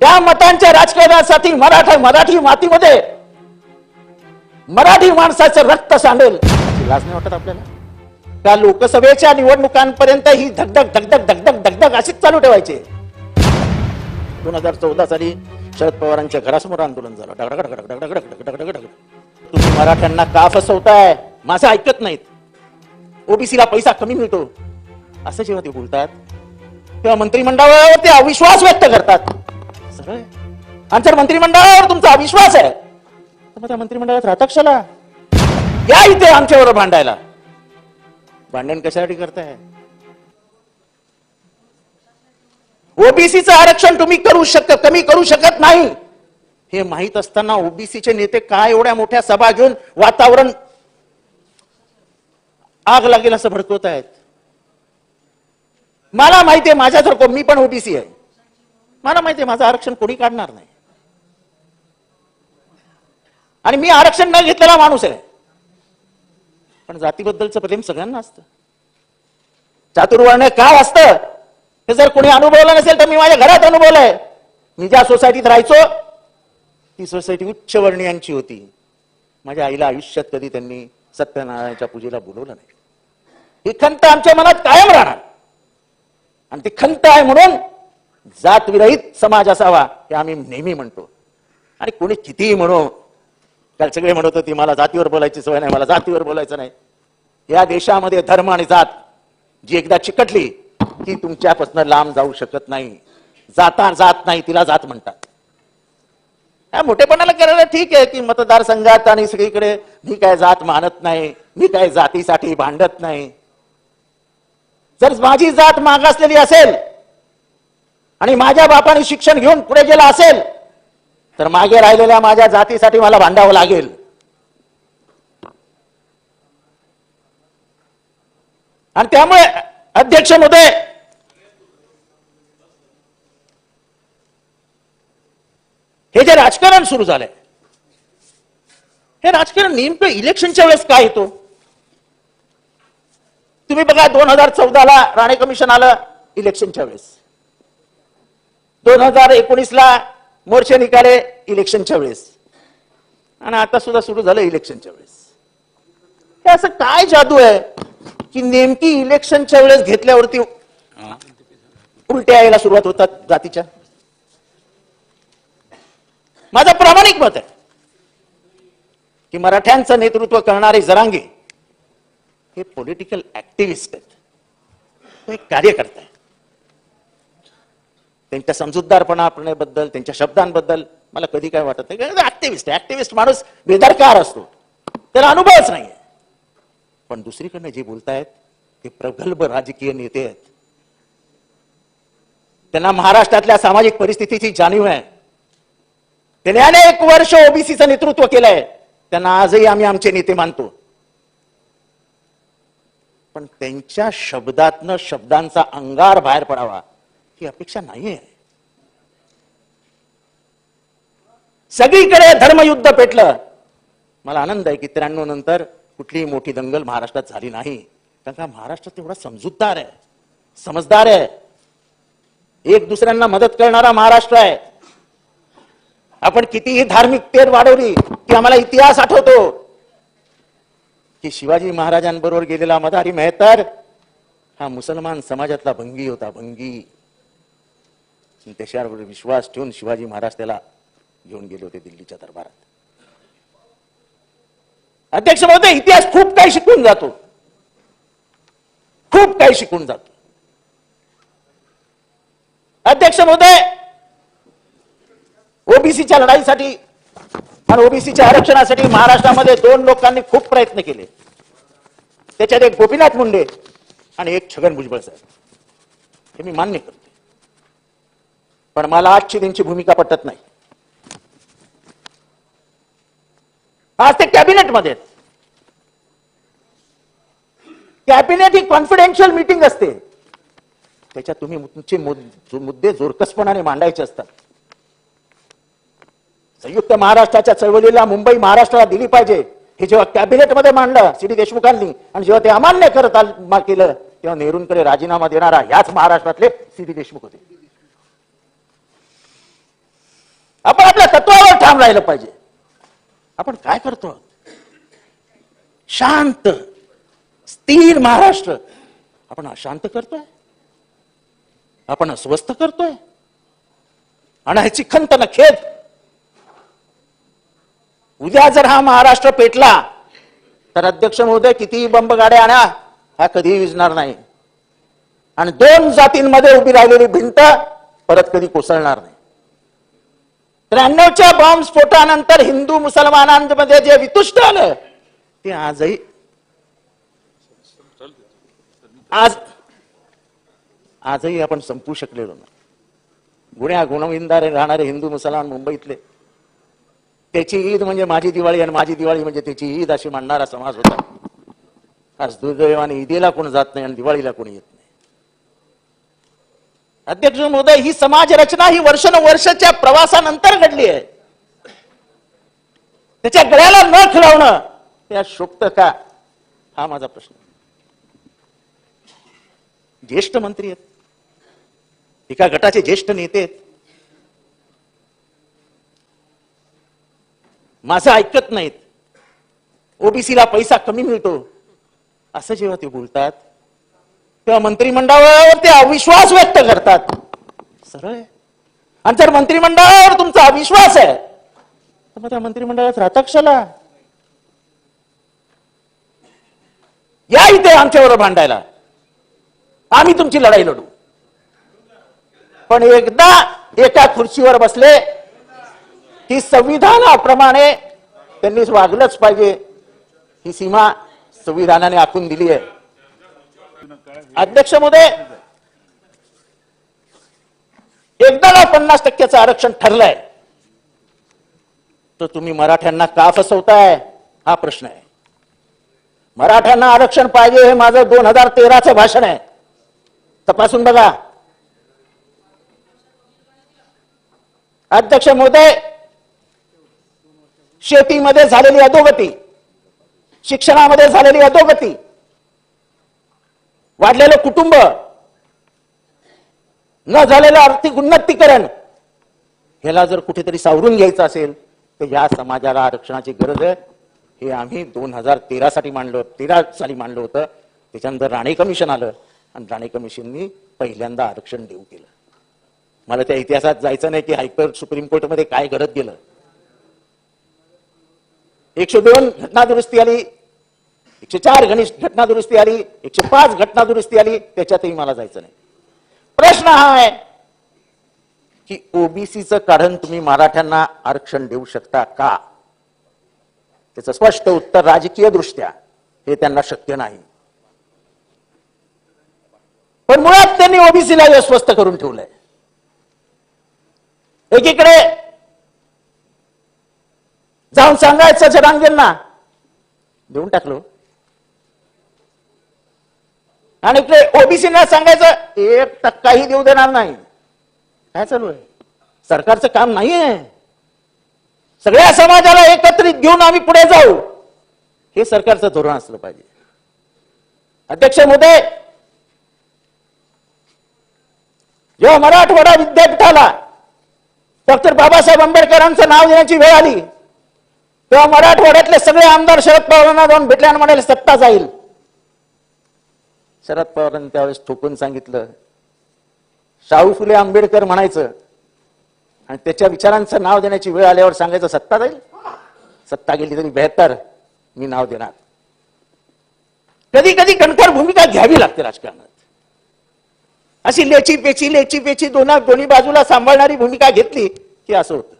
त्या मतांच्या राजकारणासाठी मराठा मराठी मातीमध्ये मराठी माणसाचं रक्त सांडेल. लाज नाही वाटत आपल्याला? त्या लोकसभेच्या निवडणुकांपर्यंत ही धगधग धगधग धगधग धगधग अशीच चालू ठेवायची. दोन हजार चौदा साली शरद पवारांच्या घरासमोर आंदोलन झालं. डगडग डगडग डगडग डगडग डगडग तुम्ही मराठ्यांना का फसवताय? माझं ऐकत नाहीत. ओबीसीला पैसा कमी मिळतो. असं जेव्हा ते बोलतात तेव्हा मंत्रिमंडळावर ते अविश्वास व्यक्त करतात. आणि जर मंत्रिमंडळावर तुमचा अविश्वास आहे. तर मग त्या मंत्रिमंडळात राहता कशाला? या इथे आमच्याबरोबर भांडायला. भांडण कशासाठी करताय? ओबीसीचं आरक्षण तुम्ही करू शकत कमी करू शकत नाही. हे माहीत असताना ओबीसीचे नेते काय एवढ्या मोठ्या सभा घेऊन वातावरण आग लागेल असं भडकवत आहेत? मला माहितीये माझ्यासारखं मी पण ओबीसी आहे. मला माहितीये माझं आरक्षण कोणी काढणार नाही. आणि मी आरक्षण न घेतलेला माणूस आहे. पण जातीबद्दलचं प्रेम सगळ्यांना असतं. चातुर्वर्ण काय असतं? हे जर कोणी अनुभवलं नसेल तर मी माझ्या घरात अनुभवलंय. मी ज्या सोसायटीत राहायचो ती सोसायटी उच्च वर्णीयांची होती. माझ्या आईला आयुष्यात कधी त्यांनी सत्यनारायणाच्या पूजेला बोलवलं नाही. ही खंत आमच्या मनात कायम राहणार. आणि ती खंत आहे म्हणून जातविरहित समाज असावा हे आम्ही नेहमी म्हणतो. आणि कोणी कितीही म्हणू काल सगळे म्हणत होते मला जातीवर बोलायची सवय नाही मला जातीवर बोलायचं नाही. या देशामध्ये धर्म आणि जात जी एकदा चिकटली ती तुमच्यापासून लांब जाऊ शकत नाही. जाता जात नाही तिला जात म्हणतात. या मोठेपणाला करायला ठीक आहे की मतदारसंघात आणि सगळीकडे मी काय जात मानत नाही मी काय जातीसाठी भांडत नाही. जर माझी जात मागासलेली असेल आणि माझ्या बापाने शिक्षण घेऊन पुढे गेला असेल तर मागे राहिलेल्या माझ्या जातीसाठी मला भांडावं लागेल. आणि त्यामुळे अध्यक्ष महोदय हे जे राजकारण सुरू झालंय हे राजकारण नेमकं इलेक्शनच्या वेळेस काय येतो तुम्ही बघा दोन हजार चौदाला राणे कमिशन आलं इलेक्शनच्या वेळेस. दोन हजार एकोणीसला मोर्चे निघाले इलेक्शनच्या वेळेस. आणि आता सुद्धा सुरू झालं इलेक्शनच्या वेळेस. हे असं काय जादू आहे की नेमकी इलेक्शनच्या वेळेस घेतल्यावरती उलट्या यायला सुरुवात होतात जातीच्या? माझं प्रामाणिक मत आहे की मराठ्यांचं नेतृत्व करणारे जरांगे हे पॉलिटिकल ऍक्टिव्हिस्ट आहेत. ते एक कार्यकर्ता त्यांच्या समजूतदारपणापणेबद्दल त्यांच्या शब्दांबद्दल मला कधी काय वाटत नाही. ऍक्टिव्हिस्ट ऍक्टिव्हिस्ट माणूस बेदरकार असतो. त्याला अनुभवच नाहीये पण दुसरीकडनं जे बोलतायत ते प्रगल्भ राजकीय नेते आहेत. त्यांना महाराष्ट्रातल्या सामाजिक परिस्थितीची जाणीव आहे. त्यांनी अनेक वर्ष ओबीसीचं नेतृत्व केलंय. त्यांना आजही आम्ही आमचे नेते मानतो. पण त्यांच्या शब्दातनं शब्दांचा अंगार बाहेर पडावा. ही अपेक्षा नाहीये. सगळीकडे धर्मयुद्ध पेटलं. मला आनंद आहे की त्र्याण्णव नंतर कुठलीही मोठी दंगल महाराष्ट्रात झाली नाही. कारण का महाराष्ट्र तेवढा समजूतदार आहे. समजदार आहे. एक दुसऱ्यांना मदत करणारा महाराष्ट्र आहे. आपण कितीही धार्मिक धार्मिकतेत वाढवली की आम्हाला इतिहास आठवतो. की शिवाजी महाराजांबरोबर गेलेला मदारी मेहतर हा मुसलमान समाजातला भंगी होता भंगी. त्याच्यावर विश्वास ठेवून शिवाजी महाराज त्याला घेऊन गेले होते दिल्लीच्या दरबारात. अध्यक्ष महोदय इतिहास खूप काही शिकून जातो. खूप काही शिकून जातो. अध्यक्ष महोदय ओबीसीच्या लढाईसाठी आणि ओबीसीच्या आरक्षणासाठी महाराष्ट्रामध्ये दोन लोकांनी खूप प्रयत्न केले. त्याच्यात एक गोपीनाथ मुंडे आणि एक छगन भुजबळ साहेब. हे मी मान्य करतो. पण मला आजची त्यांची भूमिका पटत नाही. आज ते कॅबिनेटमध्ये कॅबिनेट ही कॉन्फिडेन्शियल मीटिंग असते. त्याच्यात तुम्ही तुमचे मुद्दे जोरकसपणाने मांडायचे असतात. संयुक्त महाराष्ट्राच्या चळवळीला मुंबई महाराष्ट्राला दिली पाहिजे. हे जेव्हा कॅबिनेटमध्ये मांडलं सी डी देशमुखांनी आणि जेव्हा ते अमान्य करत केलं तेव्हा नेहरूंकडे राजीनामा देणारा ह्याच महाराष्ट्रातले सी डी देशमुख होते. आपण आपल्या तत्वावर ठाम राहिलं पाहिजे. आपण काय करतो? शांत स्थिर महाराष्ट्र. आपण अशांत करतोय? आपण अस्वस्थ करतोय? आणि ह्याची खंत ना खेद. उद्या जर हा महाराष्ट्र पेटला तर अध्यक्ष महोदय कितीही बंब गाड्या आणा हा कधीही विजणार नाही. आणि दोन जातींमध्ये उभी राहिलेली भिंत परत कधी कोसळणार नाही. त्र्याण्णवच्या बॉम्ब स्फोटानंतर हिंदू मुसलमानांमध्ये जे वितुष्ट आलं ते आजही आज आजही आपण संपू शकलेलो नाही. गुण्या गुणविंदारे राहणारे हिंदू मुसलमान मुंबईतले त्याची ईद म्हणजे माझी दिवाळी आणि माझी दिवाळी म्हणजे त्याची ईद अशी मांडणारा समाज होता. आज दुर्दैवाने ईदेला कोण जात नाही आणि दिवाळीला कोणी येत नाही. अध्यक्ष महोदय ही समाज रचना ही वर्षानुवर्षाच्या प्रवासानंतर घडली आहे. त्याच्या गळ्याला न खिळवणं त्या शोभत का? हा माझा प्रश्न. ज्येष्ठ मंत्री आहेत. एका गटाचे ज्येष्ठ नेते आहेत. माझं ऐकत नाहीत. ओबीसीला पैसा कमी मिळतो. असं जेव्हा ते बोलतात तेव्हा मंत्रिमंडळावर ते अविश्वास व्यक्त करतात. सरळ आहे. आणि जर मंत्रिमंडळावर तुमचा अविश्वास आहे तर मग त्या मंत्रिमंडळात राहता कशाला? या इथे आमच्यावर भांडायला. आम्ही तुमची लढाई लढू. पण एकदा एका खुर्चीवर बसले की संविधानाप्रमाणे त्यांनी वागलंच पाहिजे. ही सीमा संविधानाने आखून दिली आहे. अध्यक्ष महोदय एकदा पन्नास टक्क्याचं आरक्षण ठरलंय तर तुम्ही मराठ्यांना का फसवताय? हा प्रश्न आहे. मराठ्यांना आरक्षण पाहिजे हे माझं दोन हजार तेराचं भाषण आहे. तपासून बघा. अध्यक्ष महोदय शेतीमध्ये झालेली अधोगती शिक्षणामध्ये झालेली अधोगती वाढलेलं कुटुंब न झालेलं आर्थिक उन्नतीकरण ह्याला जर कुठेतरी सावरून घ्यायचं असेल तर या समाजाला आरक्षणाची गरज आहे. हे आम्ही दोन हजार तेरा साठी मांडलो तेरा साली मांडलं होतं. त्याच्यानंतर राणे कमिशन आलं आणि राणे कमिशननी पहिल्यांदा आरक्षण देऊ केलं. मला त्या इतिहासात जायचं नाही की हायकोर्ट सुप्रीम कोर्टमध्ये काय घडत गेलं. एकशे दोन घटना दुरुस्ती आली एकशे चार घनिष्ठ घटना दुरुस्ती आली एकशे पाच घटना दुरुस्ती आली त्याच्यातही मला जायचं नाही. प्रश्न हा आहे की ओबीसीचं कारण तुम्ही मराठ्यांना आरक्षण देऊ शकता का? त्याचं स्पष्ट उत्तर राजकीय दृष्ट्या हे त्यांना शक्य नाही. पण मुळात त्यांनी ओबीसीला अस्वस्थ करून ठेवलंय. एकीकडे जाऊन सांगायचं जरांगेंना देऊन टाकलो. आणि ते ओबीसीना सांगायचं एक टक्काही देऊ देणार नाही. काय चालू आहे? सरकारचं काम नाहीये. सगळ्या समाजाला एकत्रित घेऊन आम्ही पुढे जाऊ. हे सरकारचं धोरण असलं पाहिजे. अध्यक्ष मोदय जेव्हा मराठवाडा विद्यापीठाला डॉक्टर बाबासाहेब आंबेडकरांचं नाव देण्याची वेळ आली तेव्हा मराठवाड्यातले सगळे आमदार शरद पवारांना जाऊन भेटल्यानं म्हणाले सत्ता जाईल. शरद पवारांनी त्यावेळेस ठोकून सांगितलं. शाहू फुले आंबेडकर म्हणायचं. आणि त्याच्या विचारांचं नाव देण्याची वेळ आल्यावर सांगायचं सत्ता जाईल? सत्ता गेली तरी बेहतर मी नाव देणार. कधी कधी कणखर भूमिका घ्यावी लागते राजकारणात. अशी लेची पेची लेची पेची दोन दोन्ही बाजूला सांभाळणारी भूमिका घेतली की असं होतं.